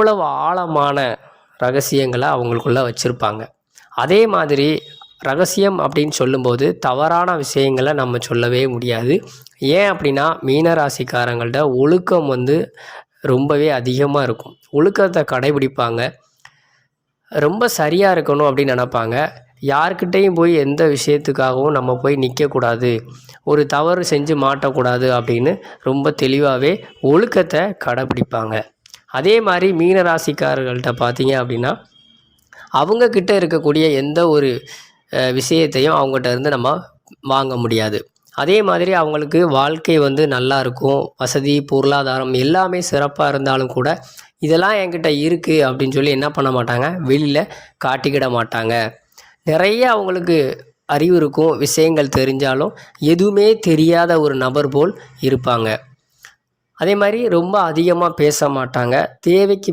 அவ்வளவு ஆழமான ரகசியங்களை அவங்களுக்குள்ளே வச்சுருப்பாங்க. அதே மாதிரி ரகசியம் அப்படின்னு சொல்லும்போது தவறான விஷயங்களை நம்ம சொல்லவே முடியாது. ஏன் அப்படின்னா மீனராசிக்காரங்கள்ட்ட ஒழுக்கம் வந்து ரொம்பவே அதிகமாக இருக்கும். ஒழுக்கத்தை கடைபிடிப்பாங்க. ரொம்ப சரியாக இருக்கணும் அப்படின்னு நினப்பாங்க. யார்கிட்டையும் போய் எந்த விஷயத்துக்காகவும் நம்ம போய் நிற்கக்கூடாது ஒரு தவறு செஞ்சு மாட்டக்கூடாது அப்படின்னு ரொம்ப தெளிவாகவே ஒழுக்கத்தை கடைபிடிப்பாங்க. அதே மாதிரி மீனராசிக்காரர்கள்ட்ட பார்த்தீங்க அப்படின்னா அவங்கக்கிட்ட இருக்கக்கூடிய எந்த ஒரு விஷயத்தையும் அவங்ககிட்ட இருந்து நம்ம வாங்க முடியாது. அதே மாதிரி அவங்களுக்கு வாழ்க்கை வந்து நல்லா இருக்கும். வசதி பொருளாதாரம் எல்லாமே சிறப்பாக இருந்தாலும் கூட இதெல்லாம் என்கிட்ட இருக்குது அப்படின்னு சொல்லி என்ன பண்ண மாட்டாங்க? வெளியில் காட்டிக்கிட மாட்டாங்க. நிறைய அவங்களுக்கு அறிவு இருக்கும் விஷயங்கள் தெரிஞ்சாலும் எதுவுமே தெரியாத ஒரு நபர் போல் இருப்பாங்க. அதே மாதிரி ரொம்ப அதிகமாக பேச மாட்டாங்க. தேவைக்கு